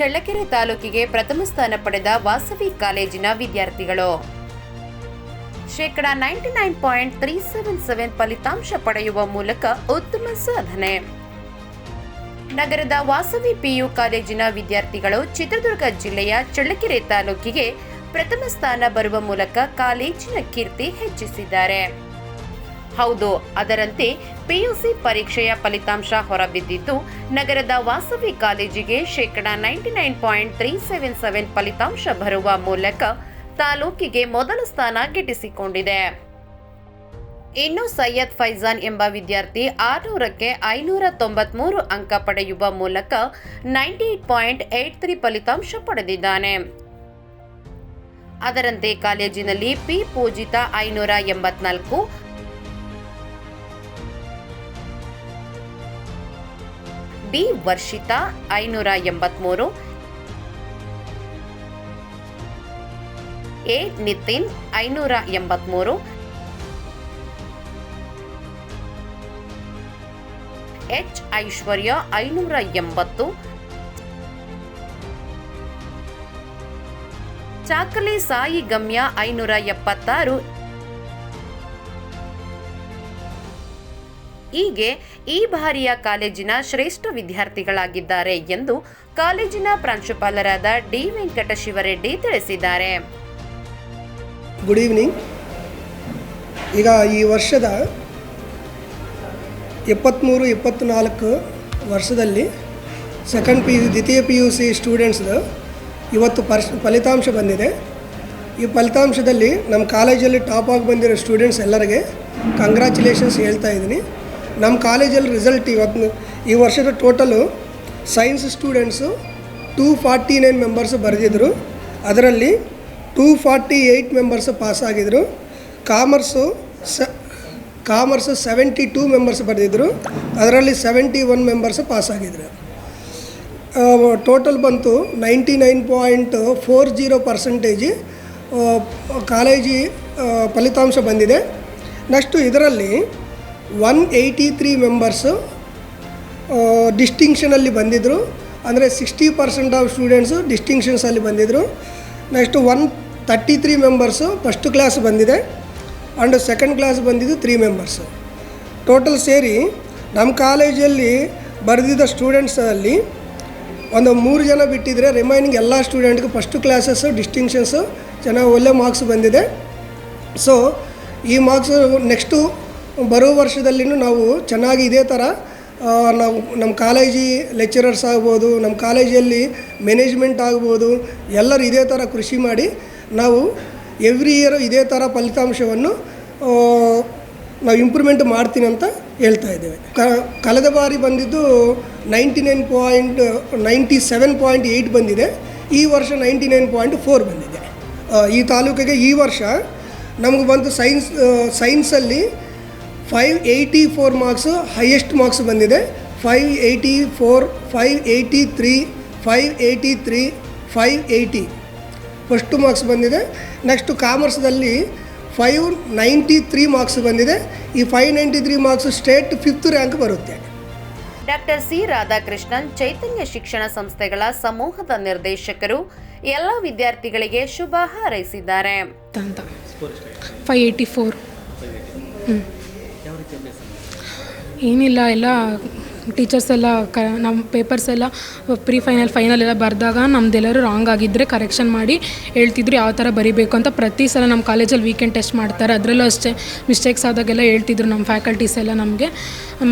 ಚಳ್ಳಕೆರೆ ತಾಲೂಕಿಗೆ ಪ್ರಥಮ ಸ್ಥಾನ ಪಡೆದ ವಾಸವಿ ಕಾಲೇಜಿನ ವಿದ್ಯಾರ್ಥಿಗಳು. ಶೇಕಡ ninety nine point three seven seven ಫಲಿತಾಂಶ ಪಡೆಯುವ ಮೂಲಕ ಉತ್ತಮ ಸಾಧನೆ. ನಗರದ ವಾಸವಿ ಪಿಯು ಕಾಲೇಜಿನ ವಿದ್ಯಾರ್ಥಿಗಳು ಚಿತ್ರದುರ್ಗ ಜಿಲ್ಲೆಯ ಚಳ್ಳಕೆರೆ ತಾಲೂಕಿಗೆ ಪ್ರಥಮ ಸ್ಥಾನ ಬರುವ ಮೂಲಕ ಕಾಲೇಜಿನ ಕೀರ್ತಿ ಹೆಚ್ಚಿಸಿದ್ದಾರೆ. ಹೌದು, ಅದರಂತೆ ಪಿಯುಸಿ ಪರೀಕ್ಷೆಯ ಫಲಿತಾಂಶ ಹೊರಬಿದ್ದಿದ್ದು, ನಗರದ ವಾಸವಿ ಕಾಲೇಜಿಗೆ ಶೇಕಡ ninety nine point three seven seven ಫಲಿತಾಂಶ ಬರುವ ಮೂಲಕ ತಾಲೂಕಿಗೆ ಮೊದಲ ಸ್ಥಾನ ಗಿಟ್ಟಿಸಿಕೊಂಡಿದೆ. ಇನ್ನು ಸೈಯದ್ ಫೈಜಾನ್ ಎಂಬ ವಿದ್ಯಾರ್ಥಿ ಆರುನೂರಕ್ಕೆ ಐನೂರ ತೊಂಬತ್ಮೂರು ಅಂಕ ಪಡೆಯುವ ಮೂಲಕ ninety eight point eight three ಫಲಿತಾಂಶ ಪಡೆದಿದ್ದಾನೆ. ಅದರಂತೆ ಕಾಲೇಜಿನಲ್ಲಿ ಪಿ ಪೂಜಿತ ಐನೂರ ಎಂಬತ್ನಾಲ್ಕು ಬಿ ವರ್ಷಿತಾ, ಐನೂರ ಎಂಬತ್ಮೂರು. ಎ ನಿತಿನ್, ಐನೂರ ಎಂಬತ್ಮೂರು. ಎಚ್ ಐಶ್ವರ್ಯ, ಐನೂರ ಎಂಬತ್ತು. ಚಾಕಲಿ ಸಾಯಿ ಗಮ್ಯ, ಐನೂರ ಎಪ್ಪತ್ತಾರು. ಹೀಗೆ ಈ ಬಾರಿಯ ಕಾಲೇಜಿನ ಶ್ರೇಷ್ಠ ವಿದ್ಯಾರ್ಥಿಗಳಾಗಿದ್ದಾರೆ ಎಂದು ಕಾಲೇಜಿನ ಪ್ರಾಂಶುಪಾಲರಾದ ಡಿ ವೆಂಕಟಶಿವರೆಡ್ಡಿ ತಿಳಿಸಿದ್ದಾರೆ. ಗುಡ್ ಈವ್ನಿಂಗ್ ಈಗ ಈ ವರ್ಷದ ಎಪ್ಪತ್ತ್ಮೂರು ಎಪ್ಪತ್ತ್ನಾಲ್ಕು ವರ್ಷದಲ್ಲಿ ಸೆಕೆಂಡ್ ಪಿ ಯು ದ್ವಿತೀಯ ಪಿ ಯು ಸಿ ಸ್ಟೂಡೆಂಟ್ಸ್ದು ಇವತ್ತು ಪರ್ಸ್ ಫಲಿತಾಂಶ ಬಂದಿದೆ. ಈ ಫಲಿತಾಂಶದಲ್ಲಿ ನಮ್ಮ ಕಾಲೇಜಲ್ಲಿ ಟಾಪ್ ಆಗಿ ಬಂದಿರೋ ಸ್ಟೂಡೆಂಟ್ಸ್ ಎಲ್ಲರಿಗೆ ಕಂಗ್ರ್ಯಾಚುಲೇಷನ್ಸ್ ಹೇಳ್ತಾ ಇದ್ದೀನಿ. ನಮ್ಮ ಕಾಲೇಜಲ್ಲಿ ರಿಸಲ್ಟ್ ಇವತ್ತು ಈ ವರ್ಷದ total science students two forty nine members ಬರೆದಿದ್ರು. ಅದರಲ್ಲಿ two forty eight members pass ಆಗಿದ್ರು ಕಾಮರ್ಸು ಸ ಕಾಮರ್ಸು ಸೆವೆಂಟಿ ಟೂ ಮೆಂಬರ್ಸ್ ಬರೆದಿದ್ರು. ಅದರಲ್ಲಿ ಸೆವೆಂಟಿ ಒನ್ ಮೆಂಬರ್ಸ್ ಪಾಸ್ ಆಗಿದ್ರು ಟೋಟಲ್ ಬಂತು ninety nine point four zero ಪರ್ಸೆಂಟೇಜಿ ಕಾಲೇಜಿ ಫಲಿತಾಂಶ ಬಂದಿದೆ. ನೆಕ್ಸ್ಟು ಇದರಲ್ಲಿ ಒನ್ ಏಯ್ಟಿ ತ್ರೀ ಮೆಂಬರ್ಸು ಡಿಸ್ಟಿಂಕ್ಷನಲ್ಲಿ ಬಂದಿದ್ದರು ಅಂದರೆ ಸಿಕ್ಸ್ಟಿ ಪರ್ಸೆಂಟ್ ಆಫ್ ಸ್ಟೂಡೆಂಟ್ಸು ಡಿಸ್ಟಿಂಕ್ಷನ್ಸಲ್ಲಿ ಬಂದಿದ್ದರು next one thirty three members first class ಬಂದಿದೆ. ಆ್ಯಂಡ್ ಸೆಕೆಂಡ್ ಕ್ಲಾಸ್ ಬಂದಿದ್ದು ತ್ರೀ ಮೆಂಬರ್ಸು ಟೋಟಲ್ ಸೇರಿ ನಮ್ಮ ಕಾಲೇಜಲ್ಲಿ ಬರೆದಿದ್ದ ಸ್ಟೂಡೆಂಟ್ಸಲ್ಲಿ ಒಂದು ಮೂರು ಜನ ಬಿಟ್ಟಿದ್ರೆ ರಿಮೈನಿಂಗ್ ಎಲ್ಲ ಸ್ಟೂಡೆಂಟ್ಗೆ ಫಸ್ಟ್ ಕ್ಲಾಸಸ್ಸು ಡಿಸ್ಟಿಂಕ್ಷನ್ಸು ಚೆನ್ನಾಗಿ ಒಳ್ಳೆ ಮಾರ್ಕ್ಸ್ ಬಂದಿದೆ. ಸೊ ಈ ಮಾರ್ಕ್ಸ್ ನೆಕ್ಸ್ಟು ಬರೋ ವರ್ಷದಲ್ಲಿನೂ ನಾವು ಚೆನ್ನಾಗಿ ಇದೇ ಥರ ನಾವು ನಮ್ಮ ಕಾಲೇಜಿ ಲೆಕ್ಚರರ್ಸ್ ಆಗ್ಬೋದು, ನಮ್ಮ ಕಾಲೇಜಲ್ಲಿ ಮ್ಯಾನೇಜ್ಮೆಂಟ್ ಆಗ್ಬೋದು, ಎಲ್ಲರೂ ಇದೇ ಥರ ಕೃಷಿ ಮಾಡಿ ನಾವು ಎವ್ರಿ ಇಯರ್ ಇದೇ ಥರ ಫಲಿತಾಂಶವನ್ನು ನಾವು ಇಂಪ್ರೂವ್ಮೆಂಟ್ ಮಾಡ್ತೀನಿ ಅಂತ ಹೇಳ್ತಾ ಇದ್ದೇವೆ. ಕ, ಕಳೆದ ಬಾರಿ ಬಂದಿದ್ದು ninety nine point, ninety seven point eight ಬಂದಿದೆ, ಈ ವರ್ಷ ನೈಂಟಿ ನೈನ್ ಪಾಯಿಂಟ್ ಫೋರ್ ಬಂದಿದೆ. ಈ ತಾಲೂಕಿಗೆ ಈ ವರ್ಷ ನಮಗೆ ಬಂತು science ಸೈನ್ಸಲ್ಲಿ five eighty four marks highest marks ಬಂದಿದೆ. Five eighty four five eighty three five eighty three five eighty first marks ಬಂದಿದೆ. ನೆಕ್ಸ್ಟು ಕಾಮರ್ಸ್ದಲ್ಲಿ ಫೈವ್ ನೈಂಟಿ ತ್ರೀ ಮಾರ್ಕ್ಸ್ ಬಂದಿದೆ. ಈ five ninety three marks state fifth rank ಬರುತ್ತೆ. Doctor C Radhakrishnan Chaitanya ಶಿಕ್ಷಣ ಸಂಸ್ಥೆಗಳ ಸಮೂಹದ ನಿರ್ದೇಶಕರು ಎಲ್ಲ ವಿದ್ಯಾರ್ಥಿಗಳಿಗೆ ಶುಭ ಹಾರೈಸಿದ್ದಾರೆ. ಫೈವ್ ಏಯ್ಟಿ ಫೋರ್ ಏನಿಲ್ಲ, ಎಲ್ಲ ಟೀಚರ್ಸ್ ಎಲ್ಲ ಕ ನಮ್ಮ ಪೇಪರ್ಸ್ ಎಲ್ಲ ಪ್ರೀ ಫೈನಲ್ ಫೈನಲ್ ಎಲ್ಲ ಬರೆದಾಗ ನಮ್ದೆಲ್ಲರೂ ರಾಂಗ್ ಆಗಿದ್ದರೆ ಕರೆಕ್ಷನ್ ಮಾಡಿ ಹೇಳ್ತಿದ್ರು ಯಾವ ಥರ ಬರಿಬೇಕು ಅಂತ. ಪ್ರತಿ ಸಲ ನಮ್ಮ ಕಾಲೇಜಲ್ಲಿ ವೀಕೆಂಡ್ ಟೆಸ್ಟ್ ಮಾಡ್ತಾರೆ. ಅದರಲ್ಲೂ ಅಷ್ಟೇ ಮಿಸ್ಟೇಕ್ಸ್ ಆದಾಗೆಲ್ಲ ಹೇಳ್ತಿದ್ರು ನಮ್ಮ ಫ್ಯಾಕಲ್ಟೀಸ್ ಎಲ್ಲ ನಮಗೆ.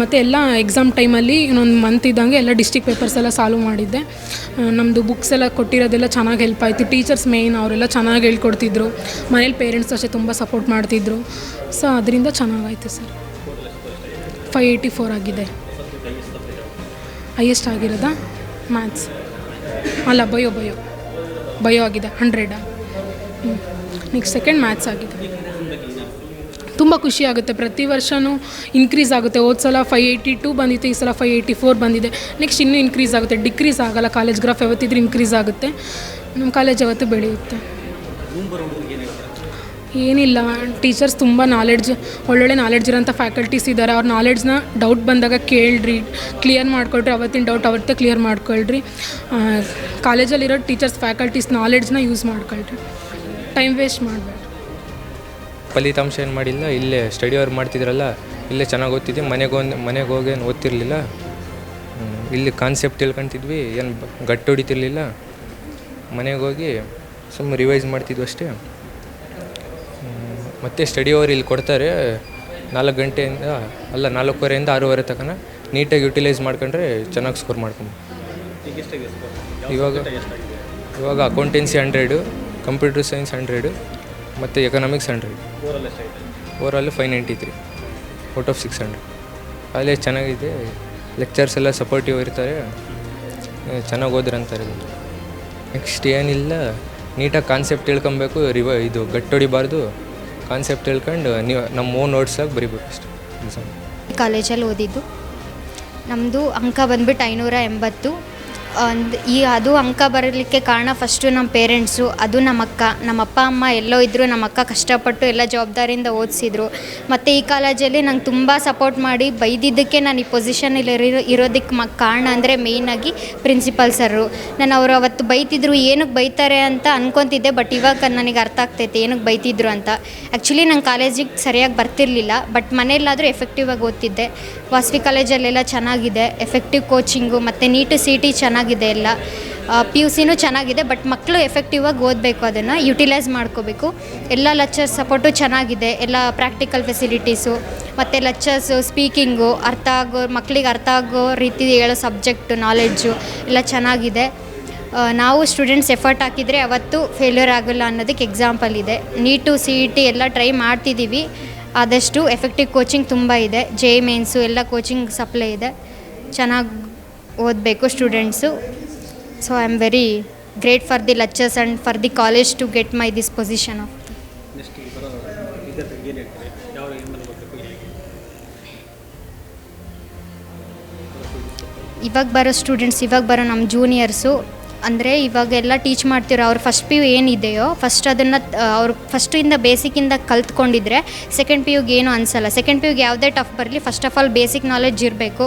ಮತ್ತು ಎಲ್ಲ ಎಕ್ಸಾಮ್ ಟೈಮಲ್ಲಿ ಇನ್ನೊಂದು ಮಂತ್ ಇದ್ದಂಗೆ ಎಲ್ಲ ಡಿಸ್ಟಿಕ್ ಪೇಪರ್ಸ್ ಎಲ್ಲ ಸಾಲ್ವ್ ಮಾಡಿದ್ದೆ. ನಮ್ಮದು ಬುಕ್ಸ್ ಎಲ್ಲ ಕೊಟ್ಟಿರೋದೆಲ್ಲ ಚೆನ್ನಾಗಿ ಹೆಲ್ಪ್ ಆಯಿತು. ಟೀಚರ್ಸ್ ಮೇಯ್ನ್ ಅವರೆಲ್ಲ ಚೆನ್ನಾಗಿ ಹೇಳ್ಕೊಡ್ತಿದ್ರು. ಮನೇಲಿ ಪೇರೆಂಟ್ಸ್ ಅಷ್ಟೇ ತುಂಬ ಸಪೋರ್ಟ್ ಮಾಡ್ತಿದ್ರು. ಸೊ ಅದರಿಂದ ಚೆನ್ನಾಗಾಯಿತು ಸರ್. ಫೈವ್ ಏಯ್ಟಿ ಫೋರ್ ಆಗಿದೆ. ಹೈಯೆಸ್ಟ್ ಆಗಿರೋದಾ? ಮ್ಯಾಥ್ಸ್ ಅಲ್ಲ ಬಯೋ ಬಯೋ ಬಯೋ ಆಗಿದೆ ಹಂಡ್ರೆಡಾ ಹ್ಞೂ ನೆಕ್ಸ್ಟ್ ಸೆಕೆಂಡ್ ಮ್ಯಾಥ್ಸ್ ಆಗಿದೆ. ತುಂಬ ಖುಷಿ ಆಗುತ್ತೆ. ಪ್ರತಿ ವರ್ಷವೂ ಇನ್ಕ್ರೀಸ್ ಆಗುತ್ತೆ. ಹೋದ ಸಲ ಫೈವ್ ಏಯ್ಟಿ ಟೂ ಬಂದಿತ್ತು, ಈ ಸಲ ಫೈವ್ ಏಯ್ಟಿ ಫೋರ್ ಬಂದಿದೆ. ನೆಕ್ಸ್ಟ್ ಇನ್ನೂ ಇನ್ಕ್ರೀಸ್ ಆಗುತ್ತೆ. ಡಿಕ್ರೀಸ್ ಆಗಲ್ಲ. ಕಾಲೇಜ್ ಗ್ರಾಫ್ ಯಾವತ್ತಿದ್ರೂ ಇನ್ಕ್ರೀಸ್ ಆಗುತ್ತೆ. ನಮ್ಮ ಕಾಲೇಜ್ ಯಾವತ್ತೂ ಬೆಳೆಯುತ್ತೆ. ಏನಿಲ್ಲ. ಟೀಚರ್ಸ್ ತುಂಬ ನಾಲೆಡ್ಜ್ ಒಳ್ಳೊಳ್ಳೆ ನಾಲೆಡ್ಜ್ ಇರೋಂಥ ಫ್ಯಾಕಲ್ಟೀಸ್ ಇದ್ದಾರೆ ಅವ್ರ ನಾಲೆಡ್ಜ್ನ ಡೌಟ್ ಬಂದಾಗ ಕೇಳ್ರಿ. ಕ್ಲಿಯರ್ ಮಾಡ್ಕೊಳ್ರಿ. ಅವತ್ತಿನ ಡೌಟ್ ಅವತ್ತೇ ಕ್ಲಿಯರ್ ಮಾಡ್ಕೊಳ್ರಿ. ಕಾಲೇಜಲ್ಲಿರೋ ಟೀಚರ್ಸ್ ಫ್ಯಾಕಲ್ಟೀಸ್ ನಾಲೆಡ್ಜ್ನ ಯೂಸ್ ಮಾಡ್ಕೊಳ್ರಿ. ಟೈಮ್ ವೇಸ್ಟ್ ಮಾಡಬೇಡ ಫಲಿತಾಂಶ ಏನು ಮಾಡಿಲ್ಲ? ಇಲ್ಲೇ ಸ್ಟಡಿ ಅವ್ರು ಮಾಡ್ತಿದ್ರಲ್ಲ, ಇಲ್ಲೇ ಚೆನ್ನಾಗಿ ಓದ್ತಿದ್ದೆ ಮನೆಗೆ ಒಂದು ಮನೆಗೆ ಹೋಗೇನು ಓದ್ತಿರ್ಲಿಲ್ಲ? ಇಲ್ಲಿ ಕಾನ್ಸೆಪ್ಟ್ ತಿಳ್ಕೊಂತಿದ್ವಿ. ಏನು ಗಟ್ಟಿ ಹೊಡಿತಿರ್ಲಿಲ್ಲ. ಮನೆಗೆ ಹೋಗಿ ಸುಮ್ಮನೆ ರಿವೈಸ್ ಮಾಡ್ತಿದ್ವಿ ಅಷ್ಟೇ. ಮತ್ತೆ ಸ್ಟಡಿ ಅವರ್ ಇಲ್ಲಿ ಕೊಡ್ತಾರೆ. ನಾಲ್ಕು ಗಂಟೆಯಿಂದ ಅಲ್ಲ ನಾಲ್ಕೂವರೆಯಿಂದ ಆರೂವರೆ ತನಕ ನೀಟಾಗಿ ಯುಟಿಲೈಸ್ ಮಾಡ್ಕೊಂಡ್ರೆ ಚೆನ್ನಾಗಿ ಸ್ಕೋರ್ ಮಾಡ್ಕೊಂಡು ಇವಾಗ ಇವಾಗ accountancy hundred computer science hundred ಮತ್ತು economics hundred overall five ninety three out of six hundred college ಚೆನ್ನಾಗಿದೆ. ಲೆಕ್ಚರ್ಸ್ ಎಲ್ಲ ಸಪೋರ್ಟಿವ್ ಇರ್ತಾರೆ. ಚೆನ್ನಾಗಿ ಓದ್ರಂತಾರೆ. ನೆಕ್ಸ್ಟ್ ಏನಿಲ್ಲ ನೀಟಾಗಿ ಕಾನ್ಸೆಪ್ಟ್ ತಿಳ್ಕೊಬೇಕು ರಿವ ಇದು ಗಟ್ಟಿ ಹೊಡಿಬಾರ್ದು ಕಾನ್ಸೆಪ್ಟ್ ತಿಳ್ಕೊಂಡು ನೀವು ನಮ್ಮ ಓನ್ ನೋಟ್ಸಾಗಿ ಬರಿಬೇಕು ಅಷ್ಟು. ಕಾಲೇಜಲ್ಲಿ ಓದಿದ್ದು. ನಮ್ಮದು ಅಂಕ ಬಂದ್ಬಿಟ್ಟು ಐನೂರ ಎಂಬತ್ತು. ಈ ಅದು ಅಂಕ ಬರಲಿಕ್ಕೆ ಕಾರಣ ಫಸ್ಟು ನಮ್ಮ ಪೇರೆಂಟ್ಸು ಅದು ನಮ್ಮ ಅಕ್ಕ ನಮ್ಮ ಅಪ್ಪ ಅಮ್ಮ ಎಲ್ಲೋ ಇದ್ದರು ನಮ್ಮ ಅಕ್ಕ ಕಷ್ಟಪಟ್ಟು ಎಲ್ಲ ಜವಾಬ್ದಾರಿಯಿಂದ ಓದಿಸಿದ್ರು. ಮತ್ತು ಈ ಕಾಲೇಜಲ್ಲಿ ನಂಗೆ ತುಂಬ ಸಪೋರ್ಟ್ ಮಾಡಿ ಬೈದಿದ್ದಕ್ಕೆ ನಾನು ಈ ಪೊಸಿಷನಲ್ಲಿ ಇರೋ ಇರೋದಕ್ಕೆ ಮ, ಕಾರಣ ಅಂದರೆ ಮೇಯ್ನಾಗಿ ಪ್ರಿನ್ಸಿಪಲ್ ಸರು ನಾನು ಅವರು ಅವತ್ತು ಬೈತಿದ್ರು ಏನಕ್ಕೆ ಬೈತಾರೆ ಅಂತ ಅನ್ಕೊತಿದ್ದೆ ಬಟ್ ಇವಾಗ ನನಗೆ ಅರ್ಥ ಆಗ್ತೈತೆ ಏನಕ್ಕೆ ಬೈತಿದ್ರು ಅಂತ. ಆ್ಯಕ್ಚುಲಿ ನಂಗೆ ಕಾಲೇಜಿಗೆ ಸರಿಯಾಗಿ ಬರ್ತಿರ್ಲಿಲ್ಲ ಬಟ್ ಮನೆಯಲ್ಲಾದರೂ ಎಫೆಕ್ಟಿವ್ ಆಗಿ ಓದ್ತಿದ್ದೆ. ವಾಸವಿ ಕಾಲೇಜಲ್ಲೆಲ್ಲ ಚೆನ್ನಾಗಿದೆ ಎಫೆಕ್ಟಿವ್ ಕೋಚಿಂಗು ಮತ್ತು ನೀಟು ಸಿ ಟಿ ಚೆನ್ನಾಗಿದೆ ಎಲ್ಲ. ಪಿ ಯು ಸಿನೂ ಚೆನ್ನಾಗಿದೆ ಬಟ್ ಮಕ್ಕಳು ಎಫೆಕ್ಟಿವ್ ಆಗಿ ಓದಬೇಕು ಅದನ್ನು ಯುಟಿಲೈಸ್ ಮಾಡ್ಕೋಬೇಕು. ಎಲ್ಲ ಲೆಕ್ಚರ್ಸ್ ಸಪೋರ್ಟು ಚೆನ್ನಾಗಿದೆ, ಎಲ್ಲ ಪ್ರಾಕ್ಟಿಕಲ್ ಫೆಸಿಲಿಟೀಸು ಮತ್ತು ಲೆಕ್ಚರ್ಸು ಸ್ಪೀಕಿಂಗು ಅರ್ಥ ಆಗೋ ಮಕ್ಕಳಿಗೆ ಅರ್ಥ ಆಗೋ ರೀತಿ ಹೇಳೋ ಸಬ್ಜೆಕ್ಟು ನಾಲೆಡ್ಜು ಎಲ್ಲ ಚೆನ್ನಾಗಿದೆ. ನಾವು ಸ್ಟೂಡೆಂಟ್ಸ್ ಎಫರ್ಟ್ ಹಾಕಿದರೆ ಅವತ್ತು ಫೇಲ್ಯೂರ್ ಆಗೋಲ್ಲ ಅನ್ನೋದಕ್ಕೆ ಎಕ್ಸಾಂಪಲ್ ಇದೆ. ನೀಟು ಸಿ ಇ ಟಿ ಎಲ್ಲ ಟ್ರೈ ಮಾಡ್ತಿದ್ದೀವಿ ಆದಷ್ಟು ಎಫೆಕ್ಟಿವ್ ಕೋಚಿಂಗ್ ತುಂಬ ಇದೆ. ಜೆ ಮೇನ್ಸು ಎಲ್ಲ ಕೋಚಿಂಗ್ ಸಪ್ಲೈ ಇದೆ. ಚೆನ್ನಾಗಿ ಓದಬೇಕು students so I am very great for the lecturers and for the college to get my this position of ಇವಾಗ ಬರೋ ಸ್ಟೂಡೆಂಟ್ಸ್ ಇವಾಗ ಬರೋ ನಮ್ಮ ಜೂನಿಯರ್ಸು ಅಂದರೆ ಇವಾಗೆಲ್ಲ ಟೀಚ್ ಮಾಡ್ತಿರೋ ಅವ್ರ ಫಸ್ಟ್ ಪಿ ಯು ಏನಿದೆಯೋ ಫಸ್ಟ್ ಅದನ್ನು ಅವ್ರು ಫಸ್ಟಿಂದ ಬೇಸಿಕ್ಕಿಂದ ಕಲ್ತ್ಕೊಂಡಿದ್ರೆ ಸೆಕೆಂಡ್ ಪಿ ಯುಗೆ ಏನು ಅನಿಸಲ್ಲ. ಸೆಕೆಂಡ್ ಪಿ ಯುಗೆ ಯಾವುದೇ ಟಫ್ ಬರಲಿ first of all basic knowledge ಇರಬೇಕು.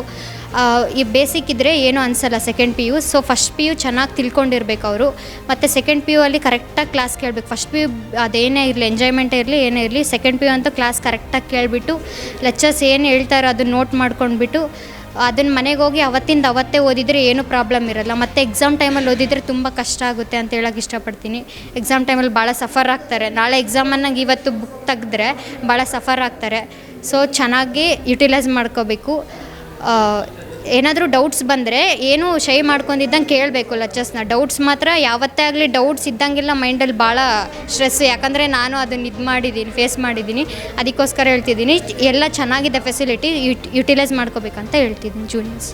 ಈ ಬೇಸಿಕ್ ಇದ್ದರೆ ಏನೂ ಅನಿಸಲ್ಲ second P you so first P you ಚೆನ್ನಾಗಿ ತಿಳ್ಕೊಂಡಿರ್ಬೇಕು ಅವರು. ಮತ್ತು ಸೆಕೆಂಡ್ ಪಿ ಯು ಅಲ್ಲಿ ಕರೆಕ್ಟಾಗಿ ಕ್ಲಾಸ್ ಕೇಳಬೇಕು. ಫಸ್ಟ್ ಪಿ ಯು ಅದೇನೇ ಇರಲಿ ಎಂಜಾಯ್ಮೆಂಟ್ ಇರಲಿ, ಏನೇ ಇರಲಿ ಸೆಕೆಂಡ್ ಪಿ ಯು ಅಂತೂ ಕ್ಲಾಸ್ ಕರೆಕ್ಟಾಗಿ ಕೇಳಿಬಿಟ್ಟು ಲೆಕ್ಚರ್ಸ್ ಏನು ಹೇಳ್ತಾರೋ ಅದನ್ನ ನೋಟ್ ಮಾಡ್ಕೊಂಡ್ಬಿಟ್ಟು ಅದನ್ನು ಮನೆಗೆ ಹೋಗಿ ಅವತ್ತಿಂದ ಅವತ್ತೇ ಓದಿದರೆ ಏನೂ ಪ್ರಾಬ್ಲಮ್ ಇರಲ್ಲ. ಮತ್ತು ಎಕ್ಸಾಮ್ ಟೈಮಲ್ಲಿ ಓದಿದರೆ ತುಂಬ ಕಷ್ಟ ಆಗುತ್ತೆ ಅಂತ ಹೇಳೋಕೆ ಇಷ್ಟಪಡ್ತೀನಿ. ಎಕ್ಸಾಮ್ ಟೈಮಲ್ಲಿ ಭಾಳ ಸಫರ್ ಆಗ್ತಾರೆ. ನಾಳೆ ಎಕ್ಸಾಮನ್ನಾಗ ಇವತ್ತು ಬುಕ್ ತೆಗೆದ್ರೆ ಭಾಳ ಸಫರ್ ಆಗ್ತಾರೆ. ಸೊ ಚೆನ್ನಾಗಿ ಯುಟಿಲೈಸ್ ಮಾಡ್ಕೋಬೇಕು. ಏನಾದರೂ ಡೌಟ್ಸ್ ಬಂದರೆ ಏನು ಶೈ ಮಾಡ್ಕೊಂಡಿದ್ದಂಗೆ ಕೇಳಬೇಕು ಲಚ್ಚಸ್ನ. ಡೌಟ್ಸ್ ಮಾತ್ರ ಯಾವತ್ತೇ ಆಗಲಿ ಡೌಟ್ಸ್ ಇದ್ದಂಗೆಲ್ಲ ಮೈಂಡಲ್ಲಿ ಭಾಳ ಸ್ಟ್ರೆಸ್ ಯಾಕಂದರೆ ನಾನು ಅದನ್ನು ಇದು ಮಾಡಿದ್ದೀನಿ ಫೇಸ್ ಮಾಡಿದ್ದೀನಿ ಅದಕ್ಕೋಸ್ಕರ ಹೇಳ್ತಿದ್ದೀನಿ ಎಲ್ಲ ಚೆನ್ನಾಗಿದೆ ಫೆಸಿಲಿಟಿ ಯುಟ್ ಯುಟಿಲೈಸ್ ಮಾಡ್ಕೋಬೇಕಂತ ಹೇಳ್ತಿದ್ದೀನಿ ಜೂನಿಯರ್ಸ್.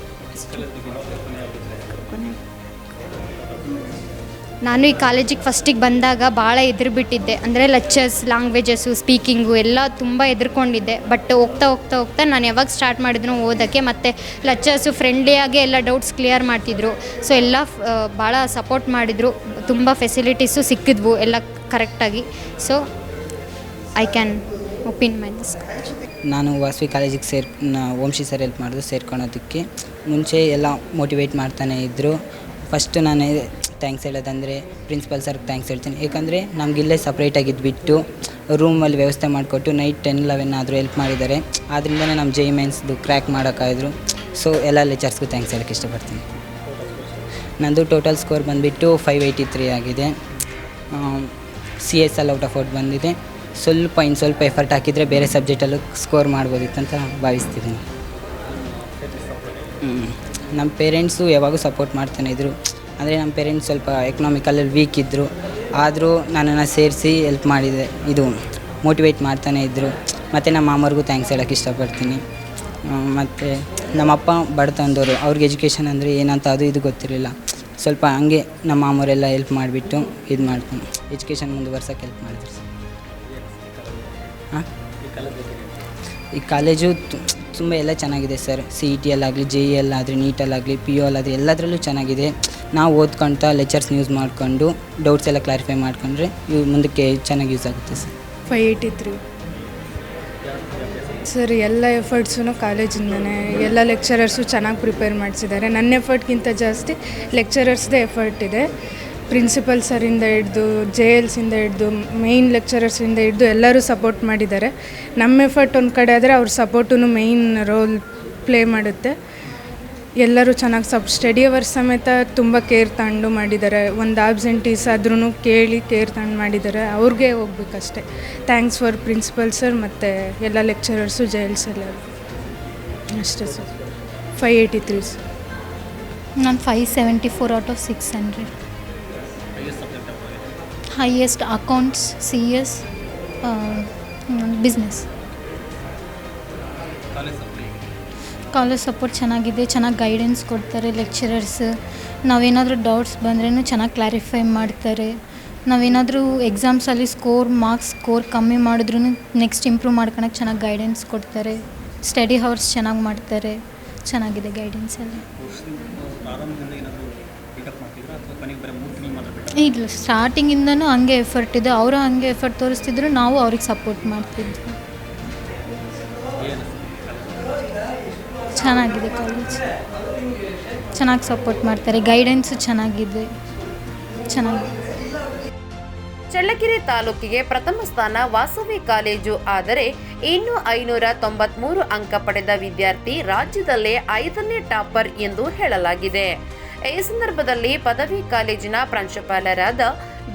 ನಾನು ಈ ಕಾಲೇಜಿಗೆ ಫಸ್ಟಿಗೆ ಬಂದಾಗ ಭಾಳ ಎದುರುಬಿಟ್ಟಿದ್ದೆ. ಅಂದರೆ ಲೆಕ್ಚರ್ಸ್ ಲ್ಯಾಂಗ್ವೇಜಸ್ಸು ಸ್ಪೀಕಿಂಗು ಎಲ್ಲ ತುಂಬ ಎದುರ್ಕೊಂಡಿದ್ದೆ. ಬಟ್ ಹೋಗ್ತಾ ಹೋಗ್ತಾ ಹೋಗ್ತಾ ನಾನು ಯಾವಾಗ ಸ್ಟಾರ್ಟ್ ಮಾಡಿದ್ರು ಓದೋಕ್ಕೆ ಮತ್ತು ಲೆಕ್ಚರ್ಸು ಫ್ರೆಂಡ್ಲಿಯಾಗಿ ಎಲ್ಲ ಡೌಟ್ಸ್ ಕ್ಲಿಯರ್ ಮಾಡ್ತಿದ್ರು. ಸೊ ಎಲ್ಲ ಭಾಳ ಸಪೋರ್ಟ್ ಮಾಡಿದರು. ತುಂಬ ಫೆಸಿಲಿಟೀಸು ಸಿಕ್ಕಿದ್ವು ಎಲ್ಲ ಕರೆಕ್ಟಾಗಿ so I can open my ನಾನು ವಾಸವಿ ಕಾಲೇಜಿಗೆ ಸೇರ್ ಓಂಶಿ ಸರ್ ಹೆಲ್ಪ್ ಮಾಡಿದ್ರು ಸೇರ್ಕೊಳೋದಕ್ಕೆ ಮುಂಚೆ ಎಲ್ಲ ಮೋಟಿವೇಟ್ ಮಾಡ್ತಾನೆ ಇದ್ದರು ಫಸ್ಟು ನಾನು ಥ್ಯಾಂಕ್ಸ್ ಹೇಳೋದಂದರೆ ಪ್ರಿನ್ಸಿಪಲ್ ಸರ್ಗೆ ಥ್ಯಾಂಕ್ಸ್ ಹೇಳ್ತೀನಿ. ಏಕೆಂದರೆ ನಮಗಿಲ್ಲೇ ಸಪ್ರೇಟಾಗಿ ಇದ್ಬಿಟ್ಟು ರೂಮಲ್ಲಿ ವ್ಯವಸ್ಥೆ ಮಾಡಿಕೊಟ್ಟು ನೈಟ್ ಟೆನ್ ಲೆವೆನ್ ಆದರೂ ಹೆಲ್ಪ್ ಮಾಡಿದ್ದಾರೆ. ಆದ್ದರಿಂದನೇ ನಮ್ಮ ಜೈ ಮೇನ್ಸ್ದು ಕ್ರ್ಯಾಕ್ ಮಾಡೋಕ್ಕಾಯಿದ್ರು ಸೊ ಎಲ್ಲ ಲೆಕ್ಚರ್ಸ್ಗೂ ಥ್ಯಾಂಕ್ಸ್ ಹೇಳಕ್ಕೆ ಇಷ್ಟಪಡ್ತೀನಿ. ನಂದು ಟೋಟಲ್ ಸ್ಕೋರ್ ಬಂದುಬಿಟ್ಟು ಫೈವ್ ಏಯ್ಟಿ ತ್ರೀ ಆಗಿದೆ C S L out of out ಬಂದಿದೆ. ಸ್ವಲ್ಪ ಇನ್ನು ಸ್ವಲ್ಪ ಎಫರ್ಟ್ ಹಾಕಿದರೆ ಬೇರೆ ಸಬ್ಜೆಕ್ಟಲ್ಲೂ ಸ್ಕೋರ್ ಮಾಡ್ಬೋದಿತ್ತು ಅಂತ ಭಾವಿಸ್ತಿದ್ದೀನಿ. ನಮ್ಮ ಪೇರೆಂಟ್ಸು ಯಾವಾಗೂ ಸಪೋರ್ಟ್ ಮಾಡ್ತಾನೆ ಇದ್ದರು ಅಂದರೆ ನಮ್ಮ ಪೇರೆಂಟ್ಸ್ ಸ್ವಲ್ಪ ಎಕನಾಮಿಕಲಲ್ಲಿ ವೀಕ್ ಇದ್ದರು ಆದರೂ ನನ್ನನ್ನು ಸೇರಿಸಿ ಹೆಲ್ಪ್ ಮಾಡಿದೆ. ಇದು ಮೋಟಿವೇಟ್ ಮಾಡ್ತಾನೆ ಇದ್ದರು ಮತ್ತು ನಮ್ಮ ಮಾಮವ್ರಿಗೂ ಥ್ಯಾಂಕ್ಸ್ ಹೇಳೋಕ್ಕೆ ಇಷ್ಟಪಡ್ತೀನಿ. ಮತ್ತು ನಮ್ಮಪ್ಪ ಬಡತನದವರು, ಅವ್ರಿಗೆ ಎಜುಕೇಷನ್ ಅಂದರೆ ಏನಂತ ಅದು ಇದು ಗೊತ್ತಿರಲಿಲ್ಲ. ಸ್ವಲ್ಪ ಹಂಗೆ ನಮ್ಮ ಮಾಮವರೆಲ್ಲ ಹೆಲ್ಪ್ ಮಾಡಿಬಿಟ್ಟು ಇದು ಮಾಡ್ತೀನಿ. ಎಜುಕೇಷನ್ ಮುಂದುವರ್ಸೋಕ್ಕೆ ಹೆಲ್ಪ್ ಮಾಡಿದ್ರು ಹಾಂ ಈ ಕಾಲೇಜು ತುಂಬ ಎಲ್ಲ ಚೆನ್ನಾಗಿದೆ ಸರ್. ಸಿ ಇ ಟಿಯಲ್ಲಾಗಲಿ ಜೆ ಇ ಎಲ್ಲಾಗಲಿ ನೀಟಲ್ಲಾಗಲಿ ಪಿ ಯು ಅಲ್ಲಾದರೆ ಎಲ್ಲದರಲ್ಲೂ ಚೆನ್ನಾಗಿದೆ. ನಾವು ಓದ್ಕೊಳ್ತಾ ಲೆಕ್ಚರ್ಸ್ನ ಯೂಸ್ ಮಾಡಿಕೊಂಡು ಡೌಟ್ಸ್ ಎಲ್ಲ ಕ್ಲಾರಿಫೈ ಮಾಡ್ಕೊಂಡ್ರೆ ಇವು ಮುಂದಕ್ಕೆ ಚೆನ್ನಾಗಿ ಯೂಸ್ ಆಗುತ್ತೆ sir. Five eighty three sir ಎಲ್ಲ ಎಫರ್ಟ್ಸೂ ಕಾಲೇಜಿಂದನೇ, ಎಲ್ಲ ಲೆಕ್ಚರರ್ಸು ಚೆನ್ನಾಗಿ ಪ್ರಿಪೇರ್ ಮಾಡಿಸಿದ್ದಾರೆ. ನನ್ನ ಎಫರ್ಟ್ಗಿಂತ ಜಾಸ್ತಿ ಲೆಕ್ಚರರ್ಸ್ದೇ ಎಫರ್ಟ್ ಇದೆ. ಪ್ರಿನ್ಸಿಪಲ್ ಸರಿಂದ ಹಿಡ್ದು ಜೆ ಎಲ್ಸಿಂದ ಹಿಡ್ದು ಮೇಯ್ನ್ ಲೆಕ್ಚರರ್ಸಿಂದ ಹಿಡ್ದು ಎಲ್ಲರೂ ಸಪೋರ್ಟ್ ಮಾಡಿದ್ದಾರೆ. ನಮ್ಮ ಎಫರ್ಟ್ ಒಂದು ಕಡೆ ಆದರೆ ಅವ್ರ ಸಪೋರ್ಟೂ ಮೇಯ್ನ್ ರೋಲ್ ಪ್ಲೇ ಮಾಡುತ್ತೆ. ಎಲ್ಲರೂ ಚೆನ್ನಾಗಿ ಸಬ್ ಸ್ಟಡಿ ಅವರ್ಸ್ ಸಮೇತ ತುಂಬ ಕೇರ್ ತಗೊಂಡು ಮಾಡಿದ್ದಾರೆ ಒಂದು ಆಬ್ಸೆಂಟೀಸ್ ಆದ್ರೂ ಕೇಳಿ ಕೇರ್ ತಗೊಂಡು ಮಾಡಿದ್ದಾರೆ ಅವ್ರಿಗೆ ಹೋಗ್ಬೇಕಷ್ಟೆ. ಥ್ಯಾಂಕ್ಸ್ ಫಾರ್ ಪ್ರಿನ್ಸಿಪಲ್ ಸರ್ ಮತ್ತು ಎಲ್ಲ ಲೆಕ್ಚರರ್ಸು ಜೈಲ್ಸ್ ಎಲ್ಲರು. ಅಷ್ಟೇ sir five eighty three sir ನಾನು five seventy four out of six hundred highest accounts C S business college support ಚೆನ್ನಾಗಿದೆ, ಚೆನ್ನಾಗಿ ಗೈಡೆನ್ಸ್ ಕೊಡ್ತಾರೆ ಲೆಕ್ಚರರ್ಸ್ ನಾವೇನಾದರೂ ಡೌಟ್ಸ್ ಬಂದ್ರೂ ಚೆನ್ನಾಗಿ ಕ್ಲಾರಿಫೈ ಮಾಡ್ತಾರೆ. ನಾವೇನಾದರೂ ಎಕ್ಸಾಮ್ಸಲ್ಲಿ ಸ್ಕೋರ್ ಮಾರ್ಕ್ಸ್ ಸ್ಕೋರ್ ಕಮ್ಮಿ ಮಾಡಿದ್ರೂ ನೆಕ್ಸ್ಟ್ ಇಂಪ್ರೂವ್ ಮಾಡ್ಕೊಳಕ್ಕೆ ಚೆನ್ನಾಗಿ ಗೈಡೆನ್ಸ್ ಕೊಡ್ತಾರೆ. ಸ್ಟಡಿ ಹವರ್ಸ್ ಚೆನ್ನಾಗಿ ಮಾಡ್ತಾರೆ. ಚೆನ್ನಾಗಿದೆ ಗೈಡೆನ್ಸ್ ಎಲ್ಲ ಇಲ್ಲ ಸ್ಟಾರ್ಟಿಂಗಿಂದನೂ ಹಂಗೆ ಎಫರ್ಟ್ ಇದೆ. ಅವರು ಹಂಗೆ ಎಫರ್ಟ್ ತೋರಿಸ್ತಿದ್ರು, ನಾವು ಅವ್ರಿಗೆ ಸಪೋರ್ಟ್ ಮಾಡ್ತಿದ್ವಿ. ಚೆನ್ನಾಗಿದೆ ಕಾಲೇಜ್ ಚೆನ್ನಾಗಿ ಸಪೋರ್ಟ್ ಮಾಡ್ತಾರೆ. ಗೈಡೆನ್ಸು ಚೆನ್ನಾಗಿದೆ. ಚೆನ್ನಾಗಿ ಚಳ್ಳಕೆರೆ ತಾಲೂಕಿಗೆ ಪ್ರಥಮ ಸ್ಥಾನ ವಾಸವಿ ಕಾಲೇಜು. ಆದರೆ ಇನ್ನು ಐನೂರ ತೊಂಬತ್ಮೂರು ಅಂಕ ಪಡೆದ ವಿದ್ಯಾರ್ಥಿ ರಾಜ್ಯದಲ್ಲೇ ಐದನೇ ಟಾಪರ್ ಎಂದು ಹೇಳಲಾಗಿದೆ. ಈ ಸಂದರ್ಭದಲ್ಲಿ ಪದವಿ ಕಾಲೇಜಿನ ಪ್ರಾಂಶುಪಾಲರಾದ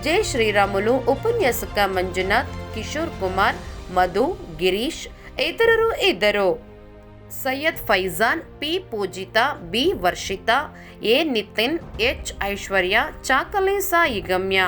ಜೆ ಶ್ರೀರಾಮುಲು, ಉಪನ್ಯಾಸಕ ಮಂಜುನಾಥ್, ಕಿಶೋರ್ ಕುಮಾರ್, ಮಧು, ಗಿರೀಶ್ ಇತರರು ಇದ್ದರು. Syed Faizan P Poojitha B Varshitha A Nitin H Aishwarya Chakale Saigamya